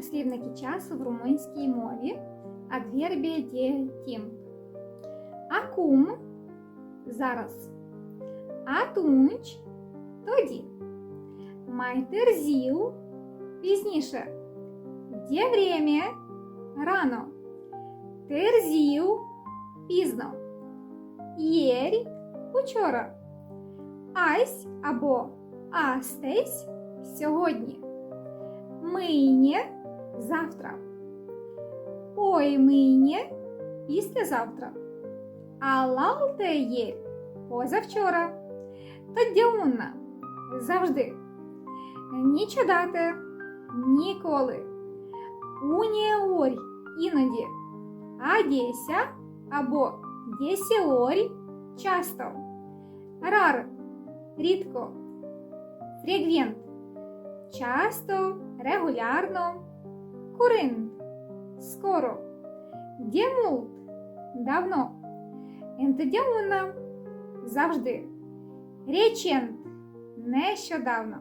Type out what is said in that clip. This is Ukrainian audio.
Прислівники часу в румунській мові адвербія timp. Acum – зараз. Atunci – тоді. Târziu – пізніше. Vreme – рано. Târziu – пізно. Ieri – учора. Azi або astăzi – сьогодні. Мийнє – завтра. Ой мийнє – післязавтра. Алалтеє – позавчора. Тодюнна – завжди. Нічодате – ніколи. Уніорь – іноді. Адєся або дєсіорь – часто. Рар – рідко. Фрегвент – часто, регулярно. Курин – скоро. Дємулт – давно. Ентедіонна – завжди. Речент – нещодавно.